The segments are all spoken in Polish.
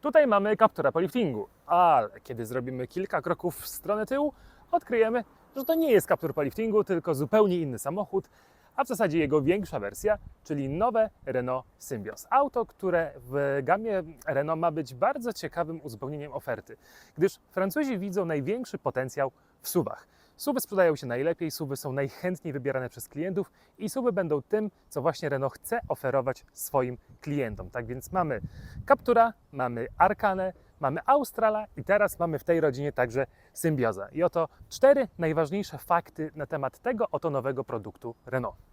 Tutaj mamy kaptura po liftingu, ale kiedy zrobimy kilka kroków w stronę tyłu, odkryjemy, że to nie jest kaptur po liftingu, tylko zupełnie inny samochód, a w zasadzie jego większa wersja, czyli nowe Renault Symbios. Auto, które w gamie Renault ma być bardzo ciekawym uzupełnieniem oferty, gdyż Francuzi widzą największy potencjał w SUVach. SUVy sprzedają się najlepiej, SUVy są najchętniej wybierane przez klientów i SUVy będą tym, co właśnie Renault chce oferować swoim klientom. Tak więc mamy Captura, mamy Arcanę, mamy Australa i teraz mamy w tej rodzinie także Symbioza. I oto cztery najważniejsze fakty na temat tego oto nowego produktu Renault.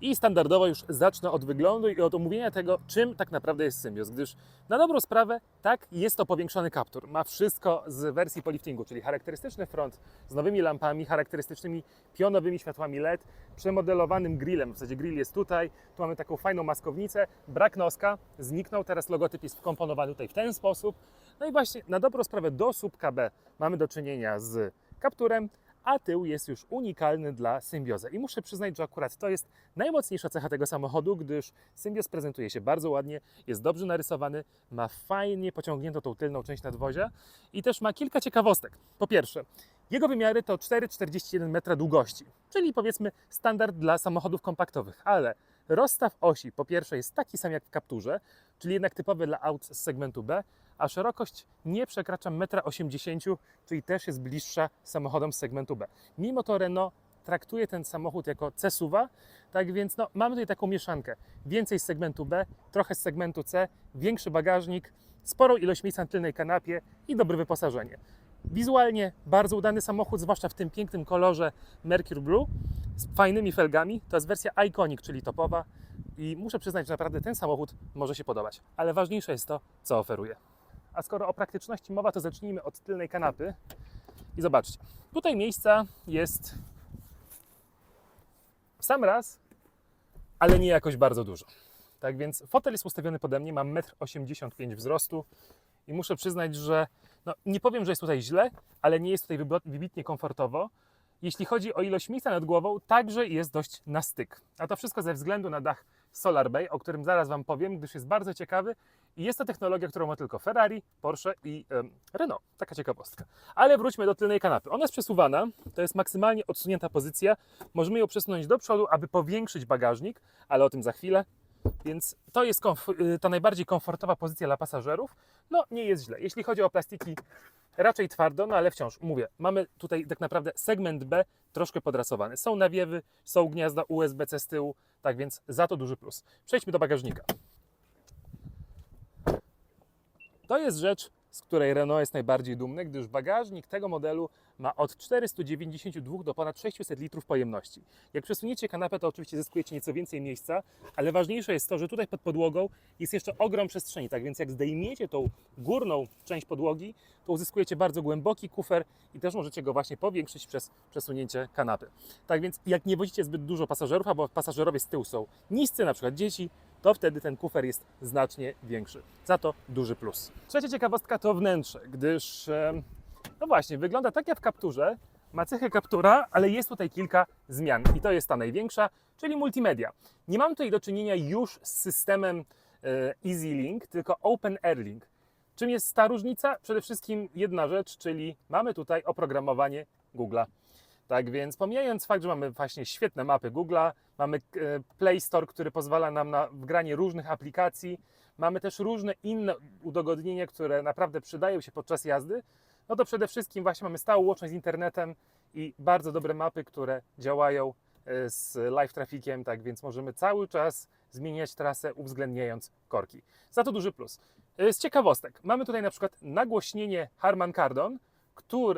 I standardowo już zacznę od wyglądu i od omówienia tego, czym tak naprawdę jest Symbios, gdyż na dobrą sprawę, tak, jest to powiększony kaptur. Ma wszystko z wersji po liftingu, czyli charakterystyczny front z nowymi lampami, charakterystycznymi pionowymi światłami LED, przemodelowanym grillem. W zasadzie grill jest tutaj, tu mamy taką fajną maskownicę, brak noska, zniknął, teraz logotyp jest wkomponowany tutaj w ten sposób. No i właśnie na dobrą sprawę do sub KB mamy do czynienia z kapturem, a tył jest już unikalny dla Symbioza. I muszę przyznać, że akurat to jest najmocniejsza cecha tego samochodu, gdyż Symbios prezentuje się bardzo ładnie, jest dobrze narysowany, ma fajnie pociągniętą tą tylną część nadwozia i też ma kilka ciekawostek. Po pierwsze, jego wymiary to 4,41 metra długości, czyli powiedzmy standard dla samochodów kompaktowych, ale rozstaw osi po pierwsze jest taki sam jak w Capturze, czyli jednak typowy dla aut z segmentu B, a szerokość nie przekracza 1,80 m, czyli też jest bliższa samochodom z segmentu B. Mimo to Renault traktuje ten samochód jako C-SUVa, tak więc no, mamy tutaj taką mieszankę. Więcej z segmentu B, trochę z segmentu C, większy bagażnik, sporą ilość miejsca na tylnej kanapie i dobre wyposażenie. Wizualnie bardzo udany samochód, zwłaszcza w tym pięknym kolorze Mercury Blue z fajnymi felgami. To jest wersja Iconic, czyli topowa i muszę przyznać, że naprawdę ten samochód może się podobać. Ale ważniejsze jest to, co oferuje. A skoro o praktyczności mowa, to zacznijmy od tylnej kanapy. I zobaczcie, tutaj miejsca jest w sam raz, ale nie jakoś bardzo dużo. Tak więc fotel jest ustawiony pode mnie, mam 1,85 m wzrostu i muszę przyznać, że no, nie powiem, że jest tutaj źle, ale nie jest tutaj wybitnie komfortowo. Jeśli chodzi o ilość miejsca nad głową, także jest dość na styk. A to wszystko ze względu na dach Solar Bay, o którym zaraz Wam powiem, gdyż jest bardzo ciekawy i jest to technologia, którą ma tylko Ferrari, Porsche i em, Renault. Taka ciekawostka. Ale wróćmy do tylnej kanapy. Ona jest przesuwana, to jest maksymalnie odsunięta pozycja. Możemy ją przesunąć do przodu, aby powiększyć bagażnik, ale o tym za chwilę. Więc to jest y, ta najbardziej komfortowa pozycja dla pasażerów. No, nie jest źle. Jeśli chodzi o plastiki, raczej twardo, no ale wciąż mówię, mamy tutaj tak naprawdę segment B troszkę podrasowany. Są nawiewy, są gniazda USB-C z tyłu, tak więc za to duży plus. Przejdźmy do bagażnika. To jest rzecz, z której Renault jest najbardziej dumny, gdyż bagażnik tego modelu ma od 492 do ponad 600 litrów pojemności. Jak przesuniecie kanapę, to oczywiście zyskujecie nieco więcej miejsca, ale ważniejsze jest to, że tutaj pod podłogą jest jeszcze ogrom przestrzeni, tak więc jak zdejmiecie tą górną część podłogi, to uzyskujecie bardzo głęboki kufer i też możecie go właśnie powiększyć przez przesunięcie kanapy. Tak więc jak nie wozicie zbyt dużo pasażerów, albo pasażerowie z tyłu są niscy, na przykład dzieci, to wtedy ten kufer jest znacznie większy. Za to duży plus. Trzecia ciekawostka to wnętrze, gdyż em, no właśnie, wygląda tak jak w kapturze, ma cechę kaptura, ale jest tutaj kilka zmian i to jest ta największa, czyli multimedia. Nie mam tutaj do czynienia już z systemem e, EasyLink, tylko OpenAirLink. Czym jest ta różnica? Przede wszystkim jedna rzecz, czyli mamy tutaj oprogramowanie Google'a. Tak więc pomijając fakt, że mamy właśnie świetne mapy Google'a, mamy e, Play Store, który pozwala nam na wgranie różnych aplikacji, mamy też różne inne udogodnienia, które naprawdę przydają się podczas jazdy, no to przede wszystkim właśnie mamy stałą łączność z internetem i bardzo dobre mapy, które działają e, z live trafficiem, tak więc możemy cały czas zmieniać trasę uwzględniając korki. Za to duży plus. E, Z ciekawostek, mamy tutaj na przykład nagłośnienie Harman Kardon,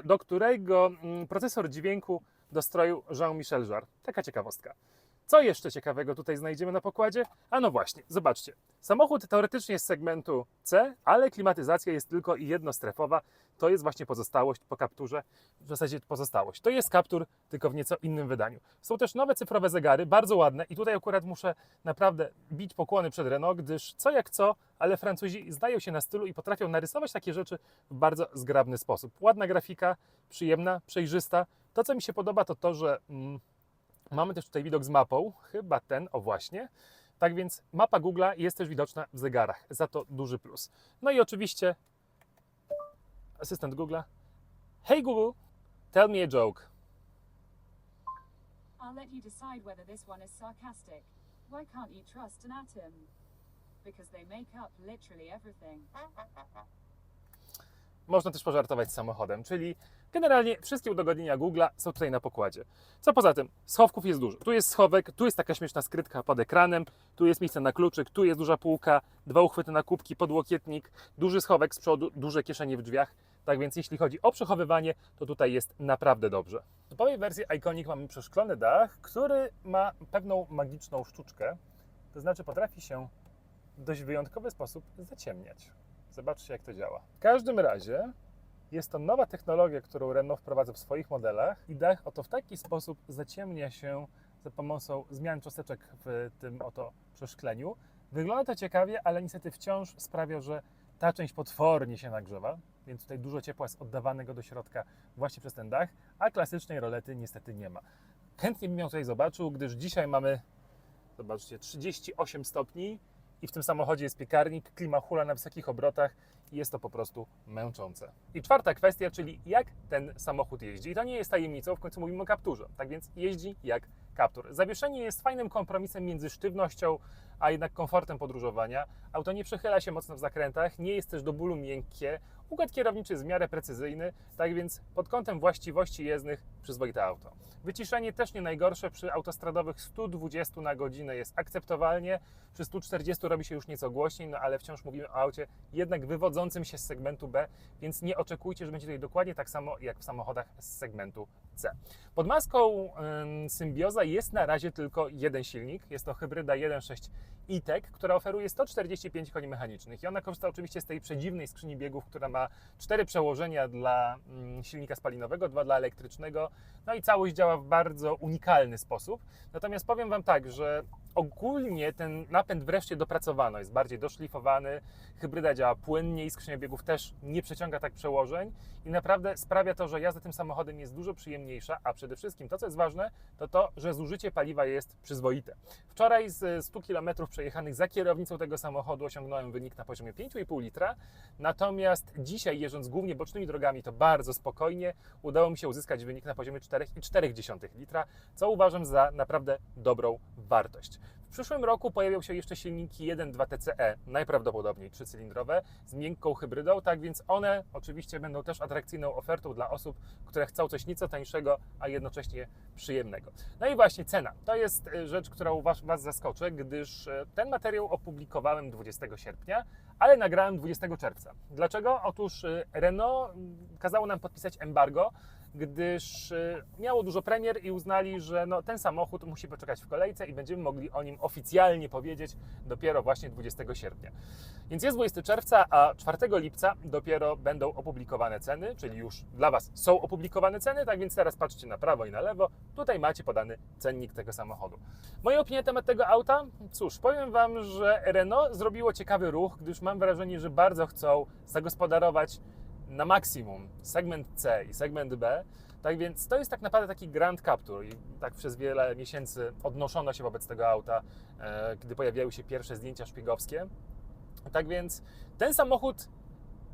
do którego mm, procesor dźwięku dostroił Jean-Michel Jarre. Taka ciekawostka. Co jeszcze ciekawego tutaj znajdziemy na pokładzie? A no właśnie, zobaczcie. Samochód teoretycznie jest segmentu C, ale klimatyzacja jest tylko jednostrefowa. To jest właśnie pozostałość po kapturze, w zasadzie pozostałość. To jest kaptur, tylko w nieco innym wydaniu. Są też nowe cyfrowe zegary, bardzo ładne i tutaj akurat muszę naprawdę bić pokłony przed Renault, gdyż co jak co, ale Francuzi zdają się na stylu i potrafią narysować takie rzeczy w bardzo zgrabny sposób. Ładna grafika, przyjemna, przejrzysta. To, co mi się podoba, to to, że mm, mamy też tutaj widok z mapą, chyba ten, o właśnie. Tak więc mapa Google'a jest też widoczna w zegarach, za to duży plus. No i oczywiście asystent Google'a. Hey Google, tell me a joke. I'll let you decide whether this one is sarcastic. Why can't you trust an atom? Because they make up literally everything. Można też pożartować samochodem, czyli generalnie wszystkie udogodnienia Google'a są tutaj na pokładzie. Co poza tym, schowków jest dużo. Tu jest schowek, tu jest taka śmieszna skrytka pod ekranem, tu jest miejsce na kluczyk, tu jest duża półka, dwa uchwyty na kubki, podłokietnik, duży schowek z przodu, duże kieszenie w drzwiach. Tak więc jeśli chodzi o przechowywanie, to tutaj jest naprawdę dobrze. W topowej wersji Iconic mamy przeszklony dach, który ma pewną magiczną sztuczkę, to znaczy potrafi się w dość wyjątkowy sposób zaciemniać. Zobaczcie, jak to działa. W każdym razie jest to nowa technologia, którą Renault wprowadza w swoich modelach i dach oto w taki sposób zaciemnia się za pomocą zmian cząsteczek w tym oto przeszkleniu. Wygląda to ciekawie, ale niestety wciąż sprawia, że ta część potwornie się nagrzewa, więc tutaj dużo ciepła jest oddawanego do środka właśnie przez ten dach, a klasycznej rolety niestety nie ma. Chętnie bym ją tutaj zobaczył, gdyż dzisiaj mamy, zobaczcie, 38 stopni i w tym samochodzie jest piekarnik, klima hula na wysokich obrotach i jest to po prostu męczące. I czwarta kwestia, czyli jak ten samochód jeździ. I to nie jest tajemnicą, w końcu mówimy o kapturze. Tak więc jeździ jak kaptur. Zawieszenie jest fajnym kompromisem między sztywnością, a jednak komfortem podróżowania. Auto nie przechyla się mocno w zakrętach, nie jest też do bólu miękkie. Układ kierowniczy jest w miarę precyzyjny, tak więc pod kątem właściwości jezdnych przyzwoite auto. Wyciszenie też nie najgorsze, przy autostradowych 120 na godzinę jest akceptowalnie, przy 140 robi się już nieco głośniej, no ale wciąż mówimy o aucie jednak wywodzącym się z segmentu B, więc nie oczekujcie, że będzie tutaj dokładnie tak samo jak w samochodach z segmentu Pod maską ym, Symbioza jest na razie tylko jeden silnik, jest to hybryda 1.6 e-tech, która oferuje 145 koni mechanicznych. I ona korzysta oczywiście z tej przedziwnej skrzyni biegów, która ma cztery przełożenia dla mm, silnika spalinowego, dwa dla elektrycznego, no i całość działa w bardzo unikalny sposób. Natomiast powiem Wam tak, że ogólnie ten napęd wreszcie dopracowano, jest bardziej doszlifowany, hybryda działa płynniej, skrzynia biegów też nie przeciąga tak przełożeń i naprawdę sprawia to, że jazda tym samochodem jest dużo przyjemniejsza, a przede wszystkim to, co jest ważne, to to, że zużycie paliwa jest przyzwoite. Wczoraj z 100 km przejechanych za kierownicą tego samochodu osiągnąłem wynik na poziomie 5,5 litra, natomiast dzisiaj jeżdżąc głównie bocznymi drogami to bardzo spokojnie udało mi się uzyskać wynik na poziomie 4,4 litra, co uważam za naprawdę dobrą wartość. W przyszłym roku pojawią się jeszcze silniki 1.2 TCE, najprawdopodobniej trzycylindrowe, z miękką hybrydą, tak więc one oczywiście będą też atrakcyjną ofertą dla osób, które chcą coś nieco tańszego, a jednocześnie przyjemnego. No i właśnie cena. To jest e, rzecz, którą was, was zaskoczę, gdyż e, ten materiał opublikowałem 20 sierpnia, ale nagrałem 20 czerwca. Dlaczego? Otóż e, Renault mm, kazało nam podpisać embargo, gdyż e, miało dużo premier i uznali, że no, ten samochód musi poczekać w kolejce i będziemy mogli o nim oficjalnie powiedzieć dopiero właśnie 20 sierpnia. Więc jest 20 czerwca, a 4 lipca dopiero będą opublikowane ceny, czyli już dla Was są opublikowane ceny, tak więc teraz patrzcie na prawo i na lewo. Tutaj macie podany cennik tego samochodu. Moja opinia na temat tego auta? Cóż, powiem Wam, że Renault zrobiło ciekawy ruch, gdyż mam wrażenie, że bardzo chcą zagospodarować na maksimum segment C i segment B. Tak więc to jest tak naprawdę taki Grand Captur i tak przez wiele miesięcy odnoszono się wobec tego auta, e, gdy pojawiały się pierwsze zdjęcia szpiegowskie. Tak więc ten samochód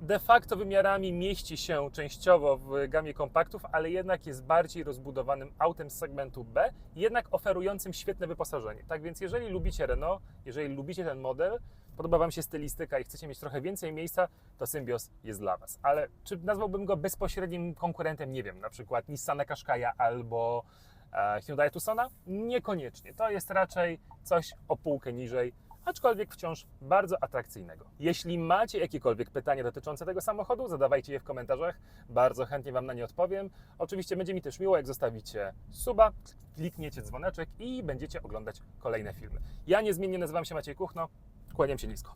de facto wymiarami mieści się częściowo w gamie kompaktów, ale jednak jest bardziej rozbudowanym autem z segmentu B, jednak oferującym świetne wyposażenie. Tak więc jeżeli lubicie Renault, jeżeli lubicie ten model, podoba Wam się stylistyka i chcecie mieć trochę więcej miejsca, to Symbios jest dla Was. Ale czy nazwałbym go bezpośrednim konkurentem, nie wiem, na przykład Nissana Qashqai'a albo e, Hyundai Tucsona? Niekoniecznie. To jest raczej coś o półkę niżej, aczkolwiek wciąż bardzo atrakcyjnego. Jeśli macie jakiekolwiek pytania dotyczące tego samochodu, zadawajcie je w komentarzach. Bardzo chętnie Wam na nie odpowiem. Oczywiście będzie mi też miło, jak zostawicie suba, klikniecie dzwoneczek i będziecie oglądać kolejne filmy. Ja niezmiennie nazywam się Maciej Kuchno. Kłaniam się nisko.